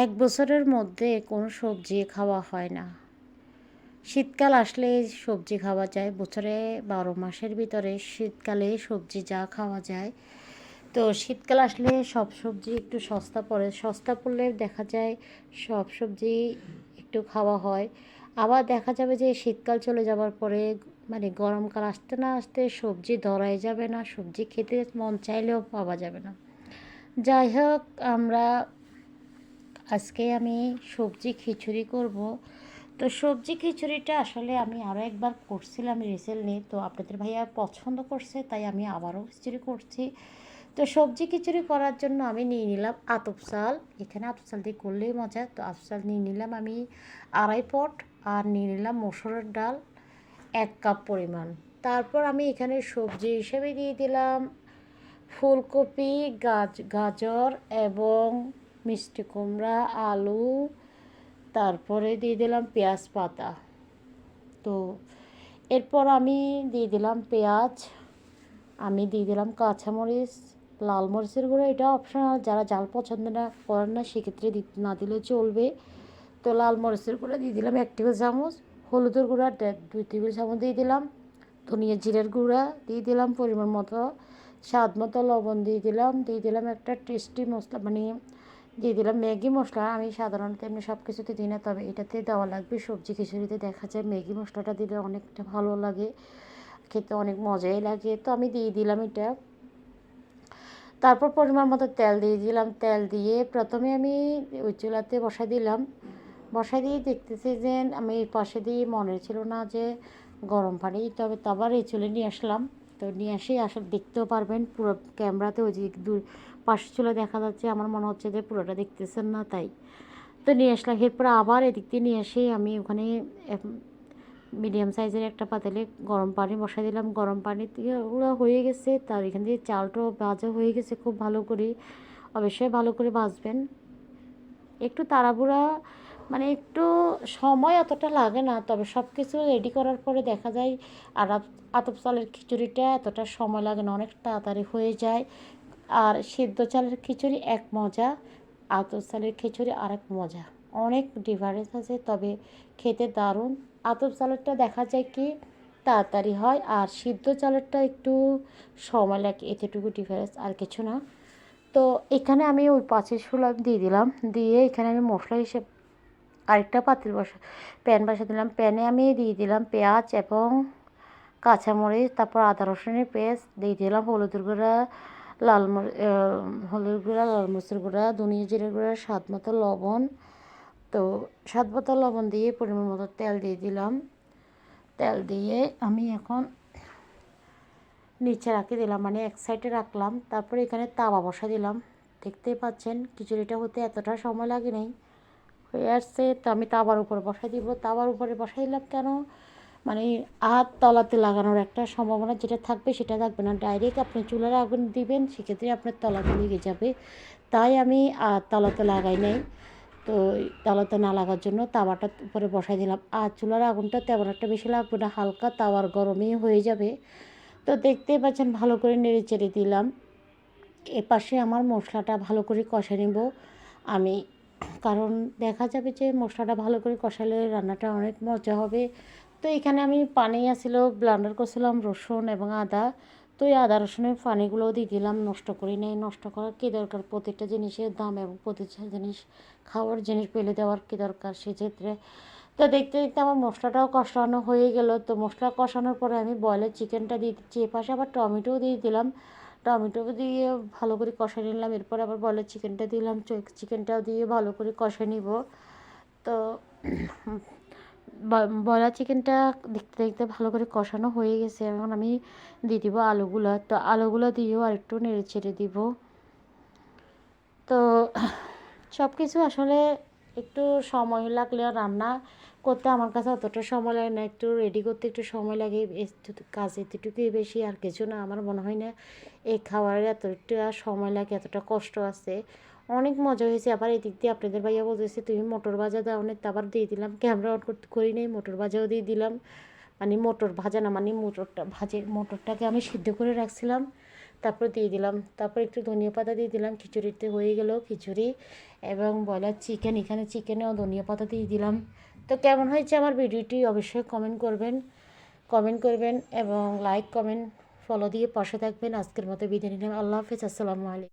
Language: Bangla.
এক বছরের মধ্যে কোনো সবজি খাওয়া হয় না। শীতকাল আসলে সবজি খাওয়া যায়, বছরে বারো মাসের ভিতরে শীতকালে সবজি যা খাওয়া যায়। তো শীতকাল আসলে সব সবজি একটু সস্তা পড়ে, সস্তা পড়লে দেখা যায় সব সবজি একটু খাওয়া হয়। আবার দেখা যাবে যে শীতকাল চলে যাওয়ার পরে মানে গরমকাল আসতে না আসতে সবজি ধরাই যাবে না, সবজি খেতে মন চাইলেও পাওয়া যাবে না। যাই হোক, আমরা আজকে আমি সবজি খিচুড়ি করব। তো সবজি খিচুড়িটা আসলে আমি আরও একবার করছিলাম রিসেন্টলি তো আপনাদের ভাইয়া পছন্দ করছে, তাই আমি আবারও খিচুড়ি করছি। তো সবজি খিচুড়ি করার জন্য আমি নিয়ে নিলাম আতপ চাল। এখানে আতপ চাল দিয়ে করলেই মজা। তো আতপ চাল নিয়ে নিলাম আমি আড়াই পট আর নিয়ে নিলাম মসুরের ডাল এক কাপ পরিমাণ। তারপর আমি এখানে সবজি হিসেবে দিয়ে দিলাম ফুলকপি, গাজ, গাজর এবং মিষ্টি কুমড়া, আলু, তারপরে দিয়ে দিলাম পেঁয়াজ পাতা। তো এরপর আমি দিয়ে দিলাম পেঁয়াজ, আমি দিয়ে দিলাম কাঁচামরিচ, লাল মরিচের গুঁড়ো। এটা অপশনাল যারা জাল পছন্দ না, করেন না, সেক্ষেত্রে না দিলেও চলবে। তো লাল মরিচের গুঁড়ো দিয়ে দিলাম এক টেবিল চামচ, হলুদের গুঁড়া দুই টেবিল চামচ দিয়ে দিলাম। ধনিয়া জিরের গুঁড়া দিয়ে দিলাম পরিমাণ মতো, স্বাদ মতো লবণ দিয়ে দিলাম। দিয়ে দিলাম একটা টেস্টি মশলা মানে দিয়ে দিলাম ম্যাগি মশলা। আমি সাধারণত এমনি সব কিছুতে দিই না, তবে এটাতে দেওয়া লাগবে সবজি খিচুড়িতে। দেখা যায় ম্যাগি মশলাটা দিলে অনেকটা ভালো লাগে, খেতে অনেক মজাই লাগে। তো আমি দিয়ে দিলাম এটা। তারপর পরিমাণ মতো তেল দিয়ে দিলাম। তেল দিয়ে প্রথমে আমি ওই চুলাতে বসাই দিলাম। বসাই দিয়ে দেখতেছি যে আমি পাশে দিয়ে মনে ছিল না যে গরম পানি, তবে আবার এই চুলে নিয়ে আসলাম। তো নিয়ে আসি আসলে দেখতেও পারবেন পুরো ক্যামেরাতে ওই যে পাশে চুলে দেখা যাচ্ছে, আমার মনে হচ্ছে যে পুরোটা দেখতেছেন না তাই। তো নিয়ে আসলাম, এরপর আবার এদিক দিয়ে নিয়ে এসে আমি ওখানে মিডিয়াম সাইজের একটা পাতিলে গরম পানি বসাই দিলাম। গরম পানি ওগুলো হয়ে গেছে, তার এখান দিয়ে চালটাও ভাজা হয়ে গেছে খুব ভালো করে। অবশ্যই ভালো করে ভাজবেন। একটু তাড়াহুড়া মানে একটু সময় অতটা লাগে না, তবে সব কিছু রেডি করার পরে দেখা যায়, আর আতপ চালের খিচুড়িটা এতটা সময় লাগে না, অনেক তাড়াতাড়ি হয়ে যায়। আর সিদ্ধ চালের খিচুড়ি এক মজা আতর চালের খিচুড়ি আরেক মজা। অনেক ডিফারেন্স আছে, তবে খেতে দারুণ। আতর চালেরটা দেখা যায় কি, তাড়াতাড়ি হয়, আর সিদ্ধ চালেরটা একটু সময় লাগে, এতটুকু ডিফারেন্স আর কিছু না। তো এখানে আমি ওই পাঁচের ষোলাম দিয়ে দিলাম, দিয়ে এখানে আমি মশলা হিসেবে আরেকটা পাতিল বসা প্যান বসা দিলাম। প্যানে আমি দিয়ে দিলাম পেঁয়াজ এবং কাঁচামরিচ, তারপর আদা রসুনের পেস্ট, দিয়ে দিলাম হলুদ গুঁড়া লাল হলুদ গুঁড়া, লাল মরিচের গুঁড়া, ধনিয়া জিরের গুঁড়া, স্বাদ মতো লবণ। তো স্বাদ মতো লবণ দিয়ে পরিমাণ মতো তেল দিয়ে দিলাম। তেল দিয়ে আমি এখন নিচে রাখি দিলাম মানে এক সাইডে রাখলাম। তারপরে এখানে তাওয়া বসা দিলাম। দেখতেই পাচ্ছেন, খিচুড়িটা হতে এতটা সময় লাগে নেই। হয়ে আসছে, তো আমি তাওয়ার উপরে বসাই দিব। তাওয়ার উপরে বসাই দিলাম কেন? মানে আর তলাতে লাগানোর একটা সম্ভাবনা যেটা থাকবে সেটা থাকবে না। ডাইরেক্ট আপনি চুলার আগুন দিবেন, সেক্ষেত্রে আপনার তলাতে লেগে যাবে। তাই আমি আর তলাতে লাগাই নাই। তো তলাতে না লাগার জন্য তাওয়াটা উপরে বসাই দিলাম। আর চুলার আগুনটা তেমন একটা বেশি লাগবে না, হালকা তাওয়ার গরমেই হয়ে যাবে। তো দেখতেই পাচ্ছেন ভালো করে নেড়ে চেড়ে দিলাম। এপাশে আমার মশলাটা ভালো করে কষে নেব আমি। কারণ দেখা যাবে যে মশলাটা ভালো করে কষালে রান্নাটা অনেক মজা হবে। তো এখানে আমি পানি আসছিল ব্লান্ডার করছিলাম রসুন এবং আদা। তো এই আদা, রসুনের পানিগুলোও দিয়ে দিলাম, নষ্ট করি নেই। নষ্ট করার কী দরকার? প্রতিটা জিনিসের দাম এবং প্রতিটা জিনিস, খাওয়ার জিনিস পেলে দেওয়ার কী দরকার সেক্ষেত্রে? তো দেখতে দেখতে আমার মশলাটাও কষানো হয়ে গেল। তো মশলা কষানোর পরে আমি বয়লের চিকেনটা দিয়ে দিচ্ছি। এপাশে আবার টমেটোও দিয়ে দিলাম। টমেটো দিয়ে ভালো করে কষা নিলাম। এরপর আবার বয়লের চিকেনটা দিলাম। চিকেনটাও দিয়ে ভালো করে কষে নিব। তো বয়লার চিকেনটা দেখতে দেখতে ভালো করে কষানো হয়ে গেছে। এখন আমি দিয়ে দিব আলুগুলো। তো আলুগুলো দিয়েও আর একটু নেড়ে চেড়ে দিব। তো সব কিছু আসলে একটু সময় লাগলে রান্না করতে আমার কাছে অতটা সময় লাগে না, একটু রেডি করতে একটু সময় লাগে কাজ এতটুকুই বেশি আর কিছু না, আমার মনে হয় না এই খাবারের এতটা সময় লাগে, এতটা কষ্ট আছে। অনেক মজা হয়েছে, আবার এদিক দিয়ে আপনাদের ভাইয়া বলতেছে, তুমি মোটর ভাজা দাও অনেক আবার দিয়ে দিলাম ক্যামেরা অন করতে করি নেই, মোটর ভাজাও দিয়ে দিলাম। মানে মোটর ভাজা না মানে মোটরটা ভাজে, মোটরটাকে আমি সিদ্ধ করে রাখছিলাম, তারপর দিয়ে দিলাম। তারপর একটু ধনিয়া পাতা দিয়ে দিলাম, খিচুড়িতে হয়ে গেল খিচুড়ি এবং ব্রয়লার চিকেন এখানে চিকেনেও ধনিয়া পাতা দিয়ে দিলাম। তো কেমন হয়েছে আমার ভিডিওটি অবশ্যই কমেন্ট করবেন কমেন্ট করবেন এবং লাইক কমেন্ট ফলো দিয়ে পাশে থাকবেন। আজকের মতো বিদায় নিলাম। আল্লাহ হাফিজ। আসসালামু আলাইকুম।